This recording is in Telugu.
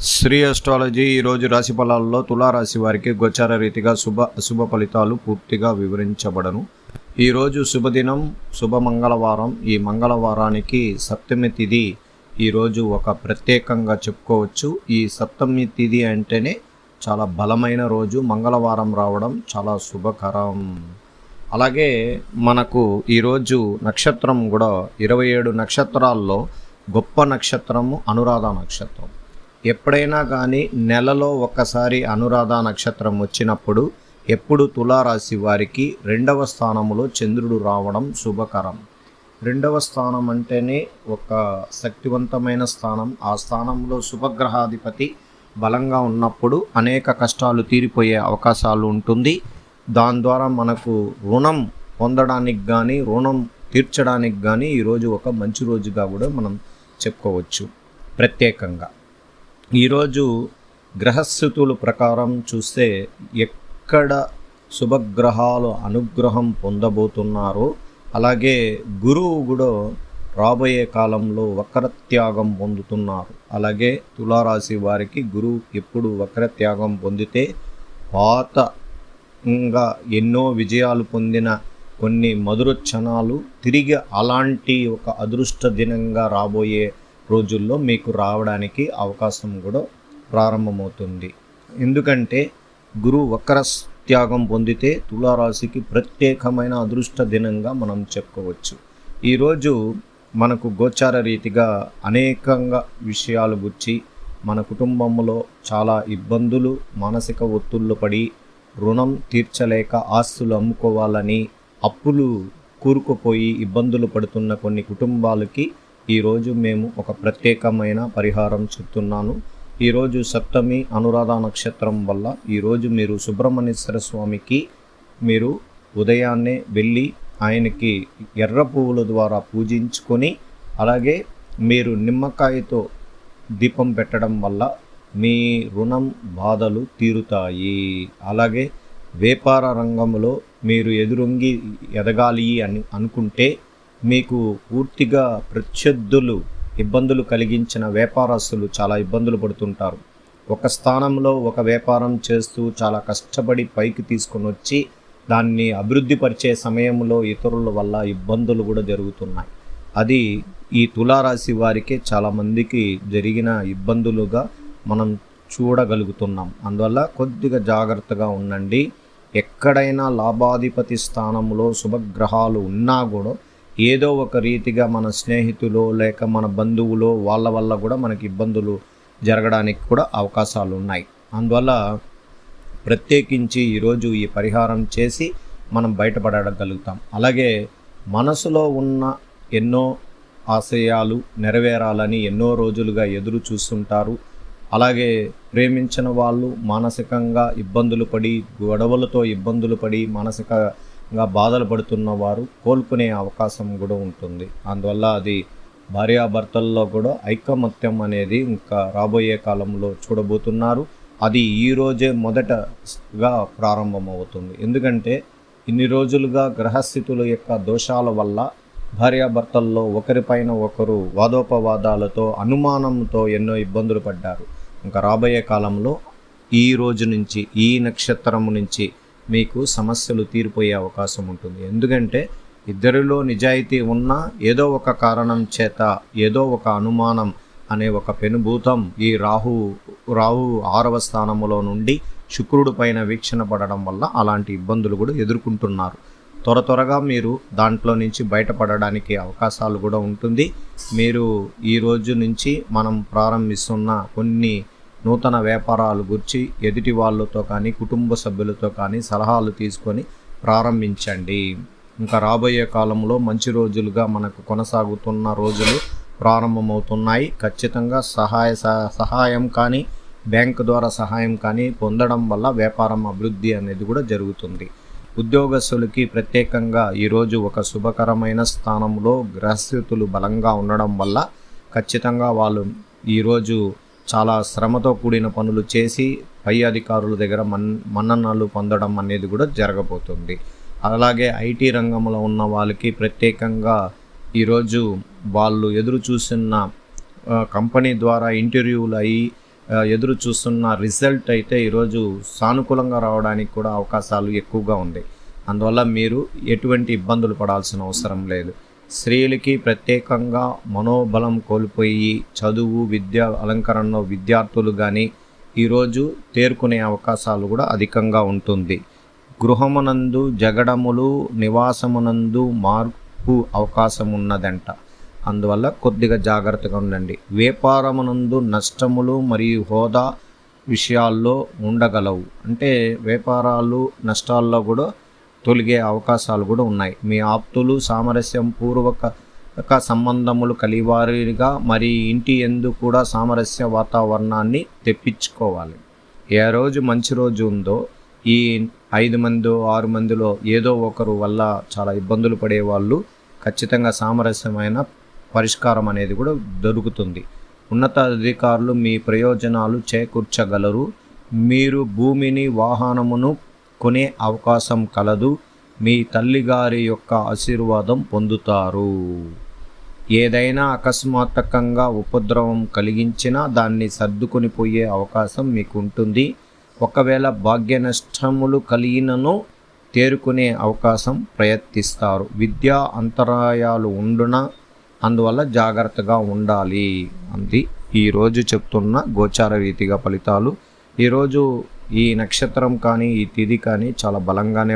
శ్రీ అస్ట్రాలజీ ఈరోజు రాశి ఫలాల్లో తులారాశి వారికి గోచార రీతిగా శుభ అశుభ ఫలితాలు పూర్తిగా వివరించబడను. ఈరోజు శుభదినం శుభ మంగళవారం. ఈ మంగళవారానికి సప్తమి తిథి ఈరోజు ఒక ప్రత్యేకంగా చెప్పుకోవచ్చు. ఈ సప్తమి తిథి అంటేనే చాలా బలమైన రోజు. మంగళవారం రావడం చాలా శుభకరం. అలాగే మనకు ఈరోజు నక్షత్రం కూడా ఇరవై ఏడు నక్షత్రాల్లో గొప్ప నక్షత్రము అనురాధ నక్షత్రం. ఎప్పుడైనా కానీ నెలలో ఒక్కసారి అనురాధ నక్షత్రం వచ్చినప్పుడు ఎప్పుడు తులారాశి వారికి రెండవ స్థానంలో చంద్రుడు రావడం శుభకరం. రెండవ స్థానం అంటేనే ఒక శక్తివంతమైన స్థానం. ఆ స్థానంలో శుభగ్రహాధిపతి బలంగా ఉన్నప్పుడు అనేక కష్టాలు తీరిపోయే అవకాశాలు ఉంటుంది. దాని ద్వారా మనకు రుణం పొందడానికి కానీ రుణం తీర్చడానికి కానీ ఈరోజు ఒక మంచి రోజుగా కూడా మనం చెప్పుకోవచ్చు. ప్రత్యేకంగా ఈరోజు గ్రహస్థితుల ప్రకారం చూస్తే ఎక్కడ శుభగ్రహాలు అనుగ్రహం పొందబోతున్నారో అలాగే గురువు కూడా రాబోయే కాలంలో వక్రత్యాగం పొందుతున్నారు. అలాగే తులారాశి వారికి గురువు ఎప్పుడు వక్రత్యాగం పొందితే పాత ఇంకా ఎన్నో విజయాలు పొందిన కొన్ని మధుర క్షణాలు తిరిగి అలాంటి ఒక అదృష్ట దినంగా రాబోయే రోజుల్లో మీకు రావడానికి అవకాశం కూడా ప్రారంభమవుతుంది. ఎందుకంటే గురువు వక్ర త్యాగం పొందితే తులారాశికి ప్రత్యేకమైన అదృష్ట దినంగా మనం చెప్పుకోవచ్చు. ఈరోజు మనకు గోచార రీతిగా అనేకంగా విషయాలు గుర్చి మన కుటుంబంలో చాలా ఇబ్బందులు మానసిక ఒత్తుళ్ళు పడి రుణం తీర్చలేక ఆస్తులు అమ్ముకోవాలని అప్పులు కూరుకుపోయి ఇబ్బందులు పడుతున్న కొన్ని కుటుంబాలకి ఈరోజు మేము ఒక ప్రత్యేకమైన పరిహారం చెప్తున్నాను. ఈరోజు సప్తమి అనురాధ నక్షత్రం వల్ల ఈరోజు మీరు సుబ్రహ్మణ్యేశ్వర స్వామికి మీరు ఉదయాన్నే వెళ్ళి ఆయనకి ఎర్ర పువ్వుల ద్వారా పూజించుకొని అలాగే మీరు నిమ్మకాయతో దీపం పెట్టడం వల్ల మీ రుణం బాధలు తీరుతాయి. అలాగే వ్యాపార రంగంలో మీరు ఎదురొంగి ఎదగాలి అని అనుకుంటే మీకు పూర్తిగా ప్రత్యర్థులు ఇబ్బందులు కలిగించిన వ్యాపారస్తులు చాలా ఇబ్బందులు పడుతుంటారు. ఒక స్థానంలో ఒక వ్యాపారం చేస్తూ చాలా కష్టపడి పైకి తీసుకొని వచ్చి దాన్ని అభివృద్ధి పరిచే సమయంలో ఇతరుల వల్ల ఇబ్బందులు కూడా జరుగుతున్నాయి. అది ఈ తులారాశి వారికి చాలామందికి జరిగిన ఇబ్బందులుగా మనం చూడగలుగుతున్నాం. అందువల్ల కొద్దిగా జాగ్రత్తగా ఉండండి. ఎక్కడైనా లాభాధిపతి స్థానంలో శుభగ్రహాలు ఉన్నా కూడా ఏదో ఒక రీతిగా మన స్నేహితులు లేక మన బంధువులు వాళ్ళ వల్ల కూడా మనకి ఇబ్బందులు జరగడానికి కూడా అవకాశాలు ఉన్నాయి. అందువల్ల ప్రత్యేకించి ఈరోజు ఈ పరిహారం చేసి మనం బయటపడగలుగుతాం. అలాగే మనసులో ఉన్న ఎన్నో ఆశయాలు నెరవేరాలని ఎన్నో రోజులుగా ఎదురు చూస్తుంటారు. అలాగే ప్రేమించిన వాళ్ళు మానసికంగా ఇబ్బందులు పడి గొడవలతో ఇబ్బందులు పడి మానసిక గా బాధలు పడుతున్న వారు కోలుకునే అవకాశం కూడా ఉంటుంది. అందువల్ల అది భార్యాభర్తల్లో కూడా ఐకమత్యం అనేది ఇంకా రాబోయే కాలంలో చూడబోతున్నారు. అది ఈ రోజే మొదటగా ప్రారంభమవుతుంది. ఎందుకంటే ఇన్ని రోజులుగా గ్రహస్థితుల యొక్క దోషాల వల్ల భార్యాభర్తల్లో ఒకరిపైన ఒకరు వాదోపవాదాలతో అనుమానంతో ఎన్నో ఇబ్బందులు పడ్డారు. ఇంకా రాబోయే కాలంలో ఈ రోజు నుంచి ఈ నక్షత్రం నుంచి మీకు సమస్యలు తీరిపోయే అవకాశం ఉంటుంది. ఎందుకంటే ఇద్దరిలో నిజాయితీ ఉన్నా ఏదో ఒక కారణం చేత ఏదో ఒక అనుమానం అనే ఒక పెనుభూతం ఈ రాహు రాహు ఆరవ స్థానములో నుండి శుక్రుడు పైన వీక్షణ పడడం వల్ల అలాంటి ఇబ్బందులు కూడా ఎదుర్కొంటున్నారు. త్వర త్వరగా మీరు దాంట్లో నుంచి బయటపడడానికి అవకాశాలు కూడా ఉంటుంది. మీరు ఈ రోజు నుంచి మనం ప్రారంభిస్తున్న కొన్ని నూతన వ్యాపారాలు గురించి ఎదుటి వాళ్ళతో కానీ కుటుంబ సభ్యులతో కానీ సలహాలు తీసుకొని ప్రారంభించండి. ఇంకా రాబోయే కాలంలో మంచి రోజులుగా మనకు కొనసాగుతున్న రోజులు ప్రారంభమవుతున్నాయి. ఖచ్చితంగా సహాయ సహాయం కానీ బ్యాంక్ ద్వారా సహాయం కానీ పొందడం వల్ల వ్యాపారం అభివృద్ధి అనేది కూడా జరుగుతుంది. ఉద్యోగస్తులకి ప్రత్యేకంగా ఈరోజు ఒక శుభకరమైన స్థానంలో గ్రహస్థితులు బలంగా ఉండడం వల్ల ఖచ్చితంగా వాళ్ళు ఈరోజు చాలా శ్రమతో కూడిన పనులు చేసి పై అధికారుల దగ్గర మన్ మన్ననలు పొందడం అనేది కూడా జరగబోతుంది. అలాగే ఐటీ రంగంలో ఉన్న వాళ్ళకి ప్రత్యేకంగా ఈరోజు వాళ్ళు ఎదురు చూస్తున్న కంపెనీ ద్వారా ఇంటర్వ్యూలు అయ్యి ఎదురు చూస్తున్న రిజల్ట్ అయితే ఈరోజు సానుకూలంగా రావడానికి కూడా అవకాశాలు ఎక్కువగా ఉంది. అందువల్ల మీరు ఎటువంటి ఇబ్బందులు పడాల్సిన అవసరం లేదు. స్త్రీలకి ప్రత్యేకంగా మనోబలం కోల్పోయి చదువు విద్య అలంకరణలో విద్యార్థులు కానీ ఈరోజు తేరుకునే అవకాశాలు కూడా అధికంగా ఉంటుంది. గృహమునందు జగడములు నివాసమునందు మార్పు అవకాశం ఉన్నదంట. అందువల్ల కొద్దిగా జాగ్రత్తగా ఉండండి. వ్యాపారమునందు నష్టములు మరియు హోదా విషయాల్లో ఉండగలవు. అంటే వ్యాపారాలు నష్టాల్లో కూడా తొలిగే అవకాశాలు కూడా ఉన్నాయి. మీ ఆప్తులు సామరస్యం పూర్వక సంబంధములు కలివారిగా మరి ఇంటి ఎందు కూడా సామరస్య వాతావరణాన్ని తెప్పించుకోవాలి. ఏ రోజు మంచి రోజు ఉందో ఈ ఐదు మంది ఆరు మందిలో ఏదో ఒకరు వల్ల చాలా ఇబ్బందులు పడే వాళ్ళు ఖచ్చితంగా సామరస్యమైన పరిష్కారం అనేది కూడా దొరుకుతుంది. ఉన్నత అధికారులు మీ ప్రయోజనాలు చేకూర్చగలరు. మీరు భూమిని వాహనమును కొనే అవకాశం కలదు. మీ తల్లిగారి యొక్క ఆశీర్వాదం పొందుతారు. ఏదైనా అకస్మాత్తకంగా ఉపద్రవం కలిగించినా దాన్ని సర్దుకొని పోయే అవకాశం మీకు ఉంటుంది ఒకవేళ భాగ్య నష్టములు కలిగినను తేరుకునే అవకాశం ప్రయత్నిస్తారు. విద్యా అంతరాయాలు ఉండున? అందువల్ల జాగ్రత్తగా ఉండాలి అంది. ఈరోజు చెప్తున్న గోచార రీతిగా ఫలితాలు. ఈరోజు ఈ నక్షత్రం కానీ ఈ తిథి కానీ చాలా బలంగానే